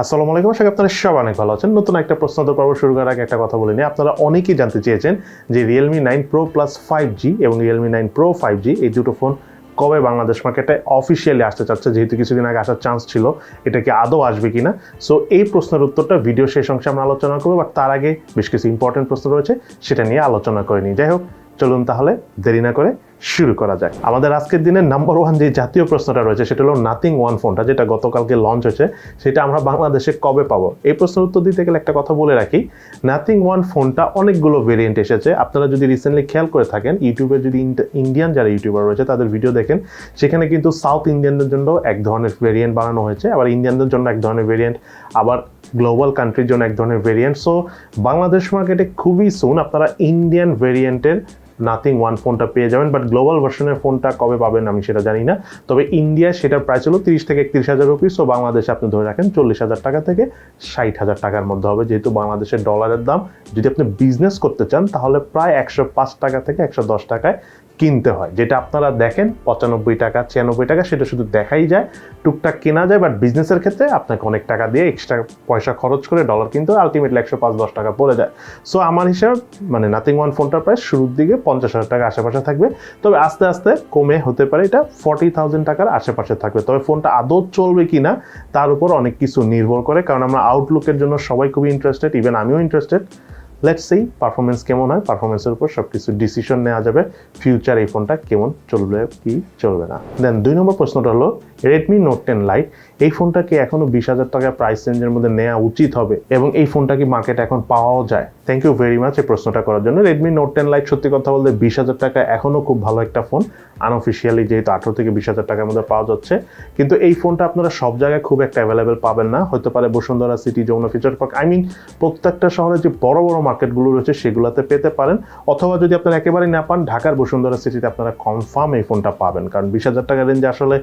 আসসালামু আলাইকুম আপনারা সব অনেক ভালো আছেন। নতুন একটা পর্ব শুরু করার আগে একটা কথা বলে নিই। আপনারা অনেকেই জানতে চেয়েছেন যে Realme nine pro plus five G এবং Realme nine pro five G এই দুটো ফোন কবে বাংলাদেশ মার্কেটে অফিসিয়ালি আসতে চাচ্ছে, যেহেতু কিছুদিন আগে আসার চান্স ছিল, এটা কি আদৌ আসবে কিনা? সো এই প্রশ্নের উত্তরটা ভিডিও শেষ অংশে আমরা আলোচনা করব বাট তার আগে বেশ কিছু ইম্পর্টেন্ট প্রশ্ন রয়েছে, সেটা নিয়ে আলোচনা করে নিই। যাই হোক, চলুন তাহলে দেরি না করে শুরু করা যাক আমাদের আজকের দিনের নাম্বার ওয়ান যে জাতীয় প্রশ্নটা রয়েছে, সেটা হলো নাথিং ওয়ান ফোনটা যেটা গতকালকে লঞ্চ হয়েছে, সেটা আমরা বাংলাদেশে কবে পাবো? এই প্রশ্নের উত্তর দিতে গেলে একটা কথা বলে রাখি নাথিং ওয়ান ফোনটা অনেকগুলো ভেরিয়েন্ট এসেছে। আপনারা যদি রিসেন্টলি খেয়াল করে থাকেন, ইউটিউবে যদি ইন্ডিয়ান যারা ইউটিউবার রয়েছে, তাদের ভিডিও দেখেন, সেখানে কিন্তু সাউথ ইন্ডিয়ানদের জন্য এক ধরনের ভেরিয়েন্ট বানানো হয়েছে, আবার ইন্ডিয়ানদের জন্য এক ধরনের ভেরিয়েন্ট আবার গ্লোবাল কান্ট্রির জন্য এক ধরনের ভেরিয়েন্ট সো বাংলাদেশ মার্কেটে খুবই সুন আপনারা ইন্ডিয়ান ভেরিয়েন্টের নাথিং ওয়ান ফোনটা পেয়ে যাবেন বাট গ্লোবাল ভার্সনের ফোনটা কবে পাবেন আমি সেটা জানি না। তবে ইন্ডিয়ায় সেটার প্রাইস হলো তিরিশ থেকে একত্রিশ হাজার রুপিস সো বাংলাদেশে আপনি ধরে রাখেন চল্লিশ হাজার টাকা থেকে ষাট হাজার টাকার মধ্যে হবে, যেহেতু বাংলাদেশের ডলারের দাম। যদি আপনি বিজনেস করতে চান, তাহলে প্রায় একশো পাঁচ টাকা থেকে একশো দশ টাকায় কিনতে হয়। যেটা আপনারা দেখেন, পঁচানব্বই টাকা, ছিয়ানব্বই টাকা, সেটা শুধু দেখাই যায়। টুকটাক কেনা যায় বাট বিজনেসের ক্ষেত্রে আপনাকে অনেক টাকা দিয়ে এক্সট্রা পয়সা খরচ করে ডলার কিনতে আলটিমেটলি একশো পাঁচ দশ টাকা পড়ে যায়। সো আমার হিসাব মানে নাথিং ওয়ান ফোনটার প্রাইস শুরুর দিকে পঞ্চাশ হাজার টাকা আশেপাশে থাকবে। তবে আস্তে আস্তে কমে হতে পারে। এটা ফর্টি থাউজেন্ড টাকার আশেপাশে থাকবে। তবে ফোনটা আদৌ চলবে কি না তার উপর অনেক কিছু নির্ভর করে। কারণ আমরা আউটলুকের জন্য সবাই খুবই ইন্টারেস্টেড ইভেন আমিও ইন্টারেস্টেড লেটস সেই পারফরমেন্স কেমন হয়। পারফরমেন্সের উপর সব কিছু ডিসিশন নেওয়া যাবে। ফিউচার এই ফোনটা কেমন চলবে কি চলবে না। দেন দুই নম্বর প্রশ্নটা হলো রেডমি নোট টেন লাইট এই ফোনটা কি এখনও বিশ হাজার টাকা প্রাইস রেঞ্জের মধ্যে নেওয়া উচিত হবে? এবং এই ফোনটা কি মার্কেটে এখন পাওয়াও যায়? থ্যাংক ইউ ভেরি মাচ এই প্রশ্নটা করার জন্য। রেডমি নোট টেন লাইট সত্যি কথা বলতে বিশ হাজার টাকা এখনও খুব ভালো একটা ফোন আনঅফিসিয়ালি যেহেতু আঠেরো থেকে বিশ হাজার টাকার মধ্যে পাওয়া যাচ্ছে। কিন্তু এই ফোনটা আপনারা সব জায়গায় খুব একটা অ্যাভেলেবেল পাবেন না। হতে পারে Bashundhara city Jamuna future park I mean প্রত্যেকটা শহরে যে বড় বড় মার্কেটগুলো রয়েছে সেগুলোতে পেতে পারেন। অথবা যদি আপনারা একেবারেই না পান, ঢাকার বসুন্ধরা সিটিতে আপনারা কনফার্ম এই ফোনটা পাবেন। কারণ বিশ হাজার টাকা রেঞ্জে আসলে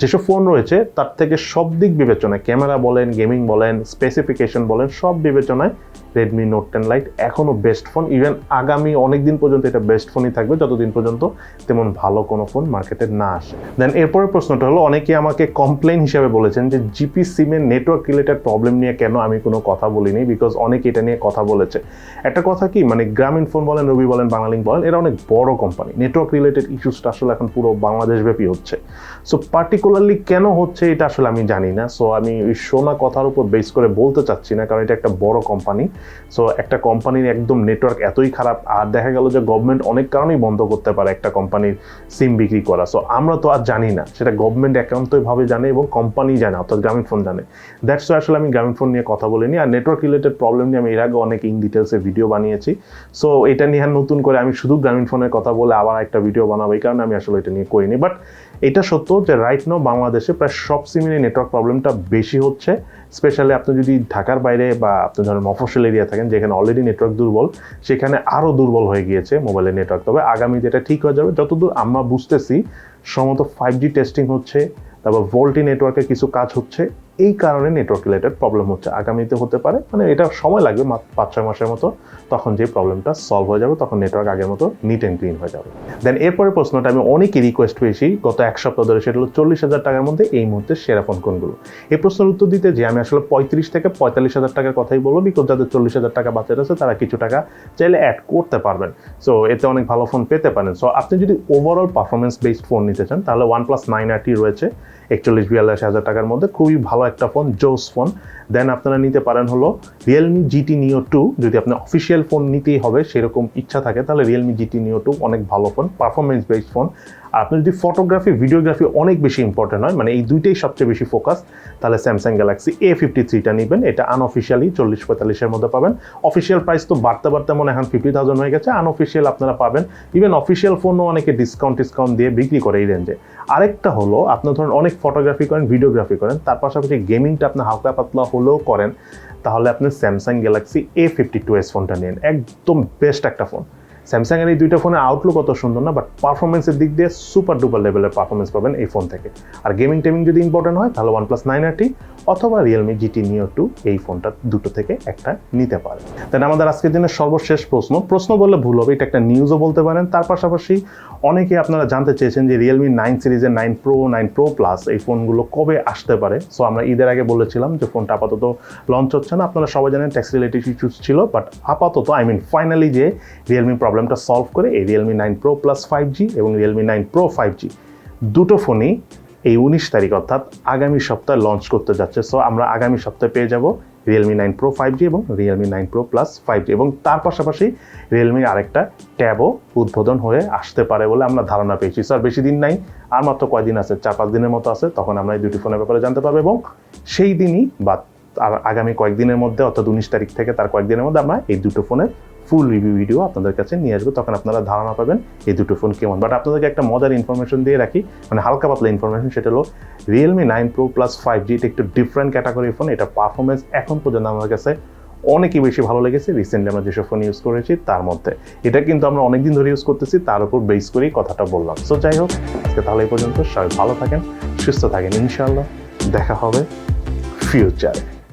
যেসব ফোন রয়েছে, তার থেকে সব দিক বিবেচনায়, ক্যামেরা বলেন গেমিং বলেন স্পেসিফিকেশন বলেন, সব বিবেচনায় রেডমি নোট টেন লাইট এখনও বেস্ট ফোন ইভেন আগামী অনেক দিন পর্যন্ত এটা বেস্ট ফোনই থাকবে, যতদিন পর্যন্ত তেমন ভালো কোনো ফোন মার্কেটে না আসে। দেন এরপরের প্রশ্নটা হলো অনেকে আমাকে কমপ্লেন হিসেবে বলেছেন যে, জিপি সিমের নেটওয়ার্ক রিলেটেড প্রবলেম নিয়ে কেন আমি কোনো কথা বলিনি? বিকজ অনেকে এটা নিয়ে কথা বলেছে। একটা কথা কি মানে গ্রামীণ ফোন বলেন, রবি বলেন বাংলালিঙ্ক বলেন, এরা অনেক বড় কোম্পানি নেটওয়ার্ক রিলেটেড ইস্যুসটা আসলে এখন পুরো বাংলাদেশব্যাপী হচ্ছে। সো পার্টিকুলারলি কেন হচ্ছে এটা আসলে আমি জানি না। সো আমি ওই শোনা কথার উপর বেস করে বলতে চাচ্ছি না, কারণ এটা একটা বড় কোম্পানি সো একটা কোম্পানির একদম নেটওয়ার্ক এতই খারাপ, আর দেখা গেল যে গভর্নমেন্ট অনেক কারণেই বন্ধ করতে পারে একটা কোম্পানির সিম বিক্রি করা। সো আমরা তো আর জানি না, সেটা গভর্নমেন্ট একান্তভাবে জানে এবং কোম্পানি জানে, অর্থাৎ গ্রামীণ ফোন জানে দ্যাটস আসলে আমি গ্রামীণ ফোন নিয়ে কথা বলিনি, আর নেটওয়ার্ক রিলেটেড প্রবলেম নিয়ে আমি এর আগে অনেক ইন ডিটেলসে ভিডিও বানিয়েছি। সো এটা নিয়ে নতুন করে আমি শুধু গ্রামীণ ফোনের কথা বলে আবার একটা ভিডিও বানাবো, এই কারণে আমি আসলে এটা নিয়ে করিনি। বাট এটা সত্য যে রাইট নাও বাংলাদেশে প্রায় সব সিমিলি নেটওয়ার্ক প্রবলেমটা বেশি হচ্ছে। স্পেশালি আপনি যদি ঢাকার বাইরে বা আপনি ধরেন মফসল এরিয়া থাকেন, যেখানে অলরেডি নেটওয়ার্ক দুর্বল, সেখানে আরও দুর্বল হয়ে গিয়েছে মোবাইলের নেটওয়ার্ক তবে আগামী যেটা ঠিক হয়ে যাবে, যতদূর আমরা বুঝতেছি, সম্ভবত ফাইভ জি টেস্টিং হচ্ছে, তারপর ভোল্টি নেটওয়ার্কের কিছু কাজ হচ্ছে। এই কারণে নেটওয়ার্ক রিলেটেড প্রবলেম হচ্ছে। আগামীতে হতে পারে মানে এটা সময় লাগবে পাঁচ ছয় মাসের মতো। তখন যে প্রবলেমটা সলভ হয়ে যাবে, তখন নেটওয়ার্ক আগের মতো নিট অ্যান্ড ক্লিন হয়ে যাবে। দেন এরপরে প্রশ্নটা আমি অনেকই রিকোয়েস্ট পেয়েছি, গত এক সপ্তাহ ধরে, সেটা হলো চল্লিশ হাজার টাকার মধ্যে এই মুহূর্তে সেরা ফোন কোনগুলো? এই প্রশ্নের উত্তর দিতে যে আমি আসলে পঁয়ত্রিশ থেকে পঁয়তাল্লিশ হাজার টাকার কথাই বলব বিকজ যাদের চল্লিশ হাজার টাকা বাচ্চার আছে, তারা কিছু টাকা চাইলে অ্যাড করতে পারবেন। সো এতে অনেক ভালো ফোন পেতে পারেন। সো আপনি যদি ওভারঅল পারফরমেন্স বেসড ফোন নিতে চান, তাহলে ওয়ান প্লাস নাইন আরটি রয়েছে। একচল্লিশ বিয়াল্লিশ হাজার টাকার মধ্যে খুবই ভালো একটা ফোন জোস ফোন দেন আপনারা নিতে পারেন হলো রিয়েলমি জিটি নিও টু যদি আপনার অফিসিয়াল ফোন নিতেই হবে, সেরকম ইচ্ছা থাকে, তাহলে রিয়েলমি জিটি নিও টু অনেক ভালো ফোন পারফরমেন্স বেসড ফোন আপনার যদি ফটোগ্রাফি ভিডিওগ্রাফি অনেক বেশি ইম্পর্টেন্ট হয় মানে এই দুইটাই সবচেয়ে বেশি ফোকাস তাহলে স্যামসাং গ্যালাক্সি এ ফিফটি থ্রিটা নেবেন। এটা আনঅফিসিয়ালি চল্লিশ পঁয়তাল্লিশের মধ্যে পাবেন। অফিসিয়াল প্রাইস তো বাড়তে বাড়তে মনে এখন ফিফটি থাউজেন্ড হয়ে গেছে আনঅফিসিয়াল আপনারা পাবেন। ইভেন অফিসিয়াল ফোনও অনেকে ডিসকাউন্ট ডিসকাউন্ট দিয়ে বিক্রি করে এই রেঞ্জে আরেকটা হলো, আপনার ধরুন অনেক ফটোগ্রাফি করেন ভিডিওগ্রাফি করেন, তার পাশাপাশি গেমিংটা আপনি হালকা পাতলা হলেও করেন, তাহলে আপনি Samsung Galaxy A fifty two S ফোনটা নিন। একদম বেস্ট একটা ফোন স্যামসাংয়ের এই দুইটা ফোনের আউটলুক অত সুন্দর না বাট পারফরমেন্সের দিক দিয়ে সুপার ডুপার লেভেলের পারফরমেন্স পাবেন এই ফোন থেকে। আর গেমিং টেমিং যদি ইম্পর্টেন্ট হয়, তাহলে ওয়ান প্লাস নাইন আরটি অথবা রিয়েলমি জিটি নিও টু এই ফোনটা দুটো থেকে একটা নিতে পারে। দেন আমাদের আজকের দিনের সর্বশেষ প্রশ্ন। প্রশ্ন বললে ভুল হবে, এটা একটা নিউজও বলতে পারেন। তার পাশাপাশি অনেকে আপনারা জানতে চেয়েছেন যে রিয়েলমি নাইন সিরিজের nine pro nine pro plus এই ফোনগুলো কবে আসতে পারে। সো আমরা ঈদের আগে বলেছিলাম যে ফোনটা আপাতত লঞ্চ হচ্ছে না। আপনারা সবাই জানেন ট্যাক্স রিলেটেড ইস্যুস ছিল বাট আপাতত আই মিন ফাইনালি যে রিয়েলমি প্রবলেমটা সলভ করে এই Realme nine pro plus five G এবং Realme nine pro five G দুটো ফোনই এই উনিশ তারিখ অর্থাৎ আগামী সপ্তাহে লঞ্চ করতে যাচ্ছে। সো আমরা আগামী সপ্তাহে পেয়ে যাব Realme nine pro five G এবং Realme nine pro plus five G এবং তার পাশাপাশি রিয়েলমির আরেকটা ট্যাবও উদ্বোধন হয়ে আসতে পারে বলে আমরা ধারণা পেয়েছি। স্যার বেশি দিন নাই, আর মাত্র কয়দিন আছে? চার পাঁচ দিনের মতো আছে, তখন আমরা এই দুটি ফোনের ব্যাপারে জানতে পারব এবং সেই দিনই বা, আর আগামী কয়েকদিনের মধ্যে, অর্থাৎ উনিশ তারিখ থেকে তার কয়েকদিনের মধ্যে আমরা এই দুটো ফোনের ফুল রিভিউ ভিডিও আপনাদের কাছে নিয়ে আসব, তখন আপনারা ধারণা পাবেন এই দুটো ফোন কেমন। বাট আপনাদেরকে একটা মজার ইনফরমেশন দিয়ে রাখি মানে হালকা পাতলা ইনফরমেশন সেটা হলো Realme nine pro plus five G এটা একটু ডিফারেন্ট ক্যাটাগরির ফোন এটা পারফরমেন্স এখন পর্যন্ত আমার কাছে অনেকই বেশি ভালো লেগেছে। রিসেন্টলি আমরা যেসব ফোন ইউজ করেছি, তার মধ্যে। এটা কিন্তু আমরা অনেকদিন ধরে ইউজ করতেছি, তার উপর বেস করেই কথাটা বললাম। সো যাই হোক, আজকে তাহলে এই পর্যন্ত সবাই ভালো থাকেন, সুস্থ থাকেন। ইনশাআল্লাহ দেখা হবে ফিউচারে